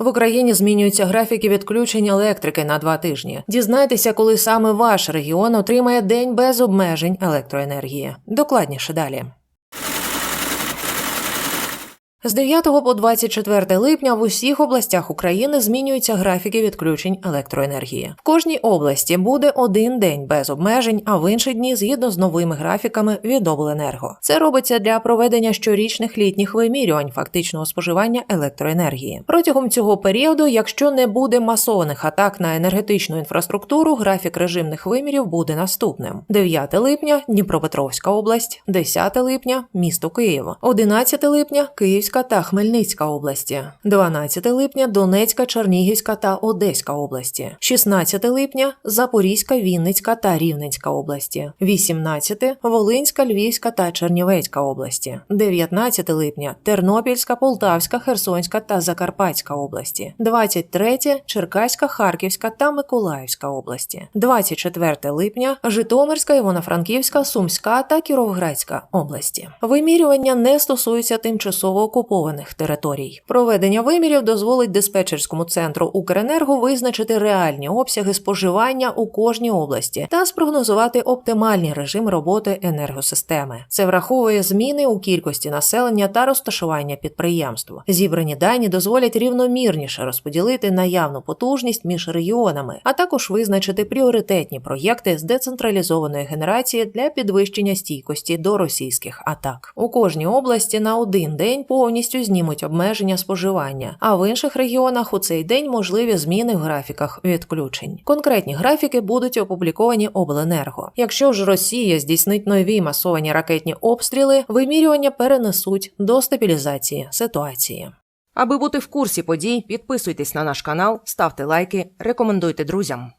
В Україні змінюються графіки відключень електрики на два тижні. Дізнайтеся, коли саме ваш регіон отримає день без обмежень електроенергії. Докладніше далі. З 9 по 24 липня в усіх областях України змінюються графіки відключень електроенергії. В кожній області буде один день без обмежень, а в інші дні згідно з новими графіками від обленерго. Це робиться для проведення щорічних літніх вимірювань фактичного споживання електроенергії. Протягом цього періоду, якщо не буде масованих атак на енергетичну інфраструктуру, графік режимних вимірів буде наступним: 9 липня Дніпропетровська область, 10 липня місто Київ, 11 липня Київська та Хмельницька області, 12 липня Донецька, Чернігівська та Одеська області, 16 липня Запорізька, Вінницька та Рівненська області, 18 Волинська, Львівська та Чернівецька області, 19 липня Тернопільська, Полтавська, Херсонська та Закарпатська області, 23 Черкаська, Харківська та Миколаївська області, 24 липня Житомирська, Івано-Франківська, Сумська та Кіровоградська області. Вимірювання не стосуються тимчасово окупованих територій. Проведення вимірів дозволить диспетчерському центру Укренерго визначити реальні обсяги споживання у кожній області та спрогнозувати оптимальний режим роботи енергосистеми. Це враховує зміни у кількості населення та розташування підприємств. Зібрані дані дозволять рівномірніше розподілити наявну потужність між регіонами, а також визначити пріоритетні проєкти з децентралізованої генерації для підвищення стійкості до російських атак. У кожній області на один день повністю знімуть обмеження споживання, а в інших регіонах у цей день можливі зміни в графіках відключень. Конкретні графіки будуть опубліковані обленерго. Якщо ж Росія здійснить нові масовані ракетні обстріли, вимірювання перенесуть до стабілізації ситуації. Аби бути в курсі подій, підписуйтесь на наш канал, ставте лайки, рекомендуйте друзям.